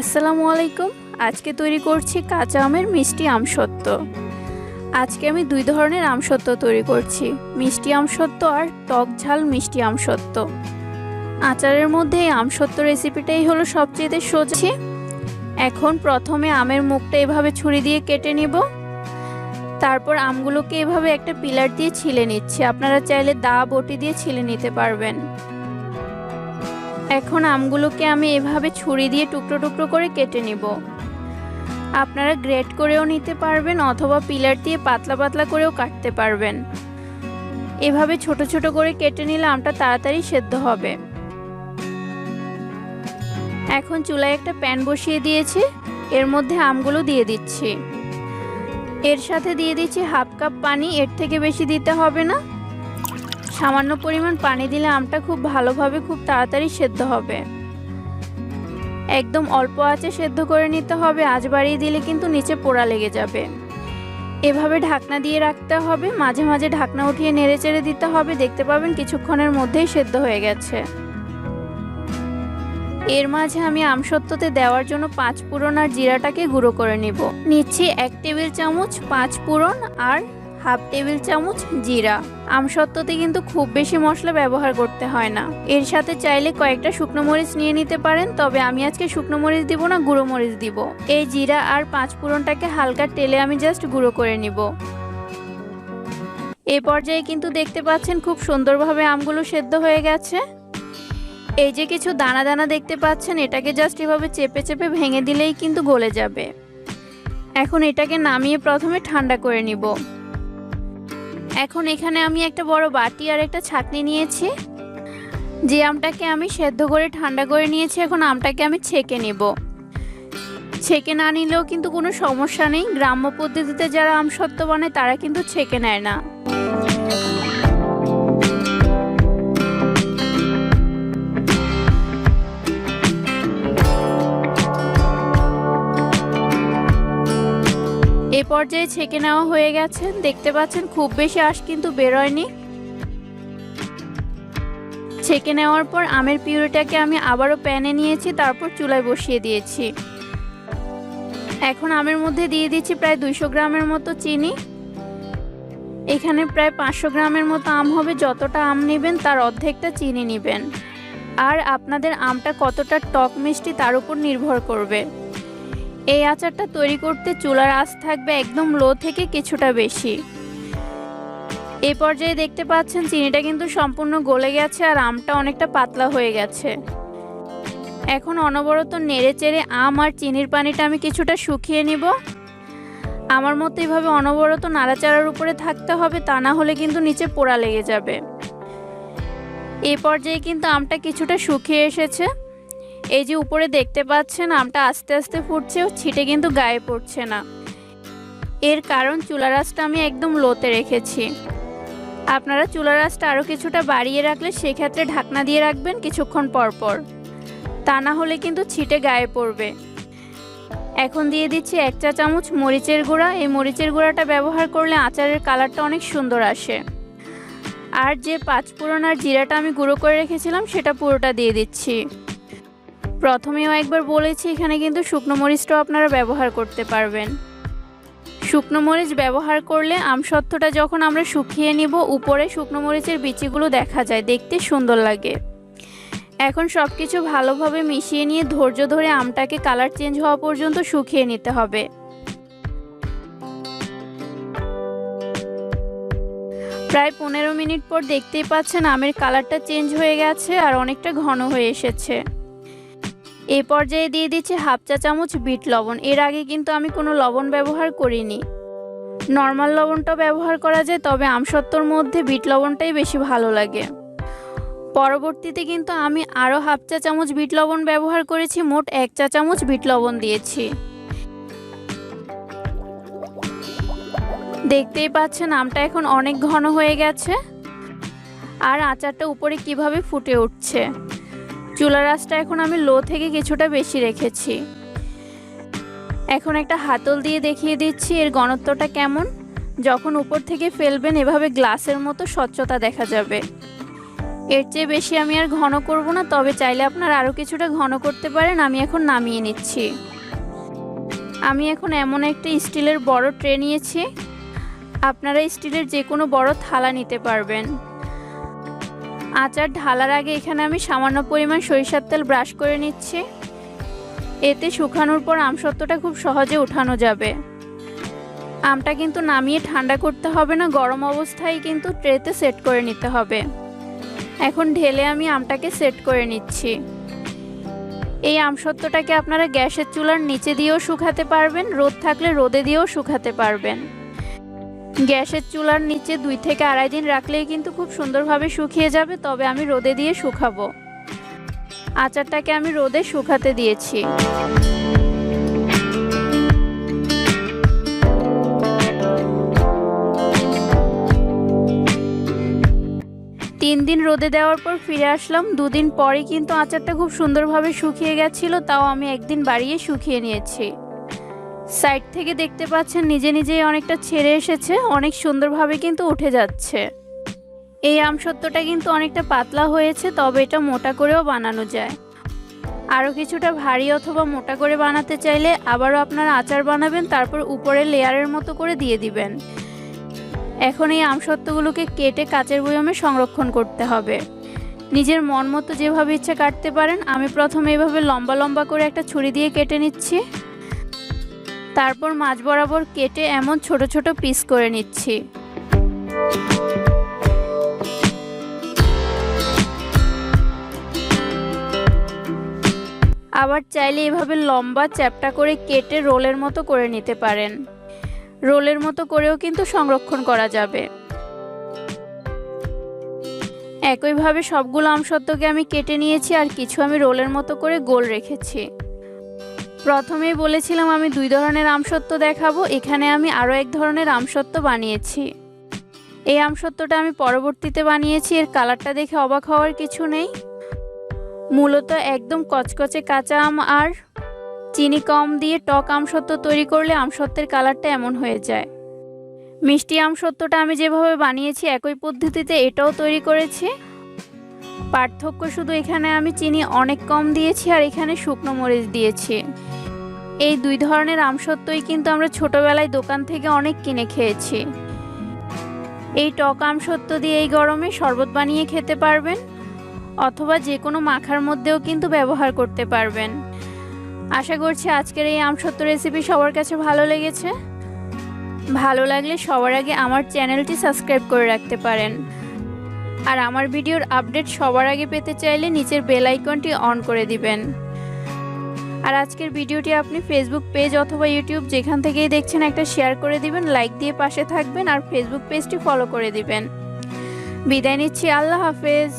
আসসালামু আলাইকুম। আজকে তৈরি করছি কাঁচা আমের মিষ্টি আমসত্ত্ব আজকে আমি দুই ধরনের আমসত্ত্ব তৈরি করছি। মিষ্টি আমসত্ত্ব আর টক ঝাল মিষ্টি আমসত্ত্ব আচারের মধ্যে এই আমসত্ত্ব রেসিপিটাই হলো সবচেয়ে সোজা। এখন প্রথমে আমের মুখটা এভাবে ছুরি দিয়ে কেটে নিব। তারপর আমগুলোকে এভাবে একটা পিলার দিয়ে ছিলে নিচ্ছি। আপনারা চাইলে দা বটি দিয়ে ছিলে নিতে পারবেন। এখন আমগুলোকে আমি এভাবে ছুরি দিয়ে টুকরো টুকরো করে কেটে নিব। আপনারা গ্রেট করেও নিতে পারবেন অথবা পিলার দিয়ে পাতলা পাতলা করেও কাটতে পারবেন। এভাবে ছোট ছোট করে কেটে নিলে আমটা তাড়াতাড়ি সেদ্ধ হবে। এখন চুলায় একটা প্যান বসিয়ে দিয়েছি, এর মধ্যে আমগুলো দিয়ে দিচ্ছি। এর সাথে দিয়ে দিচ্ছি হাফ কাপ পানি, এর থেকে বেশি দিতে হবে না। সামান্য পরিমাণ পানি দিলে আমটা খুব ভালোভাবে খুব তাড়াতাড়ি সেদ্ধ হবে। একদম অল্প আঁচে সেদ্ধ করে নিতে হবে আজ বাড়িয়ে দিলে কিন্তু নিচে পোড়া লেগে যাবে। এভাবে ঢাকনা দিয়ে রাখতে হবে, মাঝে মাঝে ঢাকনা উঠিয়ে নেড়ে চেড়ে দিতে হবে, দেখতে পাবেন কিছুক্ষণের মধ্যেই সেদ্ধ হয়ে গেছে। এর মাঝে আমি আমসত্ত্বতে দেওয়ার জন্য পাঁচ ফোড়ন আর জিরাটাকে গুঁড়ো করে নিব। নিচ্ছি এক টেবিল চামচ পাঁচ ফোড়ন আর হাফ টেবিল চামচ জিরা। আমসত্ত্বতে কিন্তু খুব বেশি মশলা ব্যবহার করতে হয় না। এর সাথে চাইলে কয়েকটা শুকনো মরিচ নিয়ে নিতে পারেন, তবে আমি আজকে শুকনো মরিচ দিব না, গুঁড়ো মরিচ দিব। এই জিরা আর পাঁচ ফোড়নটাকে হালকা তেলে আমি জাস্ট গুঁড়ো করে নিব। এই পর্যায়ে কিন্তু দেখতে পাচ্ছেন খুব সুন্দরভাবে আমগুলো সেদ্ধ হয়ে গেছে। এই যে কিছু দানা দানা দেখতে পাচ্ছেন, এটাকে জাস্ট এভাবে চেপে চেপে ভেঙে দিলেই কিন্তু গলে যাবে। এখন এটাকে নামিয়ে প্রথমে ঠান্ডা করে নিব। এখন এখানে আমি একটা বড় বাটি আর একটা ছাকনি নিয়েছি। যে আমটাকে আমি সেদ্ধ করে, ঠান্ডা করে নিয়েছি, এখন আমটাকে আমি ছেঁকে নেব। ছেঁকে না নিলেও কিন্তু কোনো সমস্যা নেই। গ্রাম্য পদ্ধতিতে যারা আম সত্য বানায়, তারা কিন্তু ছেঁকে নেয় না। পর্যায়ে ছেঁকে নেওয়া হয়ে গেছে, দেখতে পাচ্ছেন খুব বেশি আঁশ কিন্তু বেরোয়নি। ছেঁকে নেওয়ার পর আমের পিউরিটাকে আমি আবারও প্যানে নিয়েছি, তারপর চুলায় বসিয়ে দিয়েছি। এখন আমের মধ্যে দিয়ে দিচ্ছি প্রায় দুইশো গ্রামের মতো চিনি। এখানে প্রায় পাঁচশো গ্রামের মতো আম হবে, যতটা আম নেবেন তার অর্ধেকটা চিনি নেবেন। আর আপনাদের আমটা কতটা টক মিষ্টি তার উপর নির্ভর করবে। এই আচারটা তৈরি করতে চুলার আঁচ থাকবে একদম লো থেকে কিছুটা বেশি। এই পর্যায়ে দেখতে পাচ্ছেন চিনিটা কিন্তু সম্পূর্ণ গলে গেছে আর আমটা অনেকটা পাতলা হয়ে গেছে। এখন অনবরত নেড়ে চেড়ে আম আর চিনির পানিটা আমি কিছুটা শুকিয়ে নিব। আমার মতো এইভাবে অনবরত নাড়াচাড়ার উপরে থাকতে হবে, তা না হলে কিন্তু নিচে পোড়া লেগে যাবে। এই পর্যায়ে কিন্তু আমটা কিছুটা শুকিয়ে এসেছে। এই যে উপরে দেখতে পাচ্ছেন, আমটা আস্তে আস্তে ফুটছে ও ছিটে কিন্তু গায়ে পড়ছে না। এর কারণ চুলা রাসটা আমি একদম লোতে রেখেছি। আপনারা চুলা রাসটা আরও কিছুটা বাড়িয়ে রাখলে সেক্ষেত্রে ঢাকনা দিয়ে রাখবেন কিছুক্ষণ পর পর। তা না হলে কিন্তু ছিটে গায়ে পড়বে। এখন দিয়ে দিচ্ছি এক চা চামচ মরিচের গুঁড়া। এই মরিচের গুঁড়াটা ব্যবহার করলে আচারের কালারটা অনেক সুন্দর আসে। আর যে পাঁচফোড়ন আর জিরাটা আমি গুঁড়ো করে রেখেছিলাম, সেটা পুরোটা দিয়ে দিচ্ছি। প্রথমেও একবার বলেছি, এখানে কিন্তু শুকনো মরিচটাও আপনারা ব্যবহার করতে পারবেন। শুকনো মরিচ ব্যবহার করলে আমসত্ত্বটা যখন আমরা শুকিয়ে নিব, উপরে শুকনো মরিচের বিচিগুলো দেখা যায়, দেখতে সুন্দর লাগে। এখন সব কিছু ভালোভাবে মিশিয়ে নিয়ে ধৈর্য ধরে আমটাকে কালার চেঞ্জ হওয়া পর্যন্ত শুকিয়ে নিতে হবে। প্রায় পনেরো মিনিট পর দেখতেই পাচ্ছেন, আমের কালারটা চেঞ্জ হয়ে গেছে আর অনেকটা ঘন হয়ে এসেছে। এই পর্যায়ে দিয়ে দিচ্ছি হাফ চা চামচ বিট লবণ। এর আগে কিন্তু আমি কোনো লবণ ব্যবহার করিনি। নর্মাল লবণটা ব্যবহার করা যায়, তবে আমসত্ত্বর মধ্যে বিট লবণটাই বেশি ভালো লাগে। পরবর্তীতে কিন্তু আমি আরও হাফ চা চামচ বিট লবণ ব্যবহার করেছি, মোট এক চা চামচ বিট লবণ দিয়েছি। দেখতেই পাচ্ছেন আমটা এখন অনেক ঘন হয়ে গেছে। আর আচারটা উপরে কীভাবে ফুটে উঠছে? চুলা রাসটা এখন আমি লো থেকে কিছুটা বেশি রেখেছি। এখন একটা হাতল দিয়ে দেখিয়ে দিচ্ছি এর ঘনত্বটা কেমন। যখন উপর থেকে ফেলবেন এভাবে গ্লাসের মতো স্বচ্ছতা দেখা যাবে। এর চেয়ে বেশি আমি আর ঘন করব না, তবে চাইলে আপনারা আরও কিছুটা ঘন করতে পারেন, আমি এখন নামিয়ে নিচ্ছি। আমি এখন এমন একটা স্টিলের বড় ট্রে নিয়েছি, আপনারা স্টিলের যে কোনো বড় থালা নিতে পারবেন। আচার ঢালার আগে এখানে আমি সামান্য পরিমাণ সরিষার তেল ব্রাশ করে নিচ্ছি। এতে শুকানোর পর আমসত্ত্বটা খুব সহজে উঠানো যাবে। আমটা কিন্তু নামিয়ে ঠান্ডা করতে হবে না, গরম অবস্থায় কিন্তু ট্রেতে সেট করে নিতে হবে। এখন ঢেলে আমি আমটাকে সেট করে নিচ্ছি। এই আমসত্ত্বটাকে আপনারা গ্যাসের চুলার নিচে দিয়েও শুকাতে পারবেন, রোদ থাকলে রোদে দিয়েও শুকাতে পারবেন। গ্যাসের চুলার নিচে দুই থেকে আড়াই দিন রাখলেই কিন্তু খুব সুন্দরভাবে শুকিয়ে যাবে, তবে আমি রোদে দিয়ে শুকাবো। আচারটাকে আমি রোদে শুকাতে দিয়েছি। তিন দিন রোদে দেওয়ার পর ফিরে আসলাম। দুদিন পরে কিন্তু আচারটা খুব সুন্দরভাবে শুকিয়ে গেছিল, তাও আমি একদিন বাড়িয়ে শুকিয়ে নিয়েছি। সাইড থেকে দেখতে পাচ্ছেন নিজে নিজেই অনেকটা ছেড়ে এসেছে, অনেক সুন্দরভাবে কিন্তু উঠে যাচ্ছে। এই আমসত্ত্বটা কিন্তু অনেকটা পাতলা হয়েছে, তবে এটা মোটা করেও বানানো যায়। আরও কিছুটা ভারী অথবা মোটা করে বানাতে চাইলে আবারও আপনারা আচার বানাবেন, তারপর উপরে লেয়ারের মতো করে দিয়ে দিবেন। এখন এই আমসত্ত্বগুলোকে কেটে কাচের বয়মে সংরক্ষণ করতে হবে। নিজের মন মতো যেভাবে ইচ্ছে কাটতে পারেন, আমি প্রথমে এভাবে লম্বা লম্বা করে একটা ছুরি দিয়ে কেটে নিচ্ছি। তারপর মাছ বরাবর কেটে এমন ছোট ছোট পিস করে নিচ্ছি। আবার চাইলে এভাবে লম্বা চ্যাপটা করে কেটে রোলের মতো করে নিতে পারেন। রোলের মতো করেও কিন্তু সংরক্ষণ করা যাবে। একইভাবে সবগুলো আমসত্ত্বকে আমি কেটে নিয়েছি আর কিছু আমি রোলের মতো করে গোল রেখেছি। প্রথমেই বলেছিলাম আমি দুই ধরনের আমসত্ত্ব দেখাবো, এখানে আমি আরও এক ধরনের আমসত্ত্ব বানিয়েছি। এই আমসত্বটা আমি পরবর্তীতে বানিয়েছি, এর কালারটা দেখে অবাক হওয়ার কিছু নেই। মূলত একদম কচকচে কাঁচা আম আর চিনি কম দিয়ে টক আমসত্ত্ব তৈরি করলে আমসত্বের কালারটা এমন হয়ে যায়। মিষ্টি আমসত্বটা আমি যেভাবে বানিয়েছি একই পদ্ধতিতে এটাও তৈরি করেছি। পার্থক্য শুধু এখানে আমি চিনি অনেক কম দিয়েছি আর এখানে শুকনো মরিচ দিয়েছি। এই দুই ধরনের আমসত্ত্বই কিন্তু আমরা ছোটবেলায় দোকান থেকে অনেক কিনে খেয়েছি। এই টক আমসত্ত্ব দিয়ে এই গরমে শরবত বানিয়ে খেতে পারবেন, অথবা যে কোনো মাখার মধ্যেও কিন্তু ব্যবহার করতে পারবেন। আশা করছি আজকের এই আমসত্ত্ব রেসিপি সবার কাছে ভালো লেগেছে। ভালো লাগলে সবার আগে আমার চ্যানেলটি সাবস্ক্রাইব করে রাখতে পারেন। আর আমার ভিডিওর আপডেট সবার আগে পেতে চাইলে নিচের বেল আইকনটি অন করে দিবেন। আর আজকের ভিডিওটি আপনি ফেসবুক পেজ অথবা ইউটিউব যেখান থেকেই দেখছেন একটা শেয়ার করে দিবেন লাইক দিয়ে পাশে থাকবেন আর ফেসবুক পেজটি ফলো করে দিবেন। বিদায় নিচ্ছি, আল্লাহ হাফেজ।